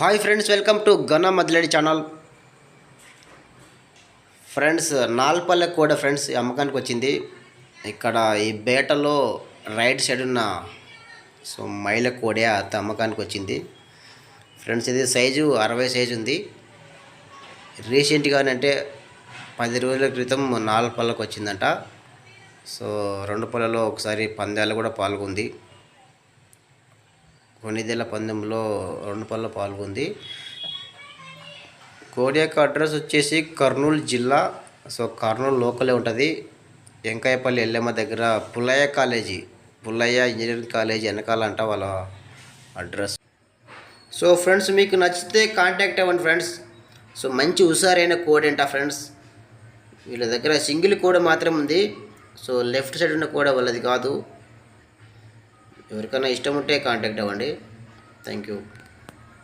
Hi friends welcome to Gana మద్లడి channel. Friends నాల్పల్లె కూడా friends ఈ అమ్మకానికి వచ్చింది. ఇక్కడ ఈ బేటలో రైట్ సైడ్ ఉన్న సో మైల కోడే అమ్మకానికి వచ్చింది. ఫ్రెండ్స్ ఇది సైజు అరవై సైజు ఉంది. రీసెంట్గానే అంటే పది రోజుల క్రితం నాలుగు పళ్ళకు వచ్చిందంట. సో రెండు పళ్ళలో ఒకసారి పందాలు కూడా పాల్గొంది. కొన్నిదేళ్ళ పందెంలో రెండు పళ్ళ పాల్గొంది. కోడి యొక్క అడ్రస్ వచ్చేసి కర్నూలు జిల్లా. సో కర్నూలు లోకలే ఉంటుంది. వెంకాయపల్లి ఎల్లమ్మ దగ్గర Pullaiah college. Pullaiah engineering college వెనకాల అంట వాళ్ళ అడ్రస్. సో ఫ్రెండ్స్ మీకు నచ్చితే కాంటాక్ట్ అవ్వండి ఫ్రెండ్స్. సో మంచి హుషారైన కోడ్ ఏంటా ఫ్రెండ్స్. వీళ్ళ దగ్గర సింగిల్ కోడ్ మాత్రం ఉంది సో లెఫ్ట్ సైడ్ ఉన్న కోడ వాళ్ళది కాదు. ఎవరికైనా ఇష్టం ఉంటే కాంటాక్ట్ అవ్వండి. Thank you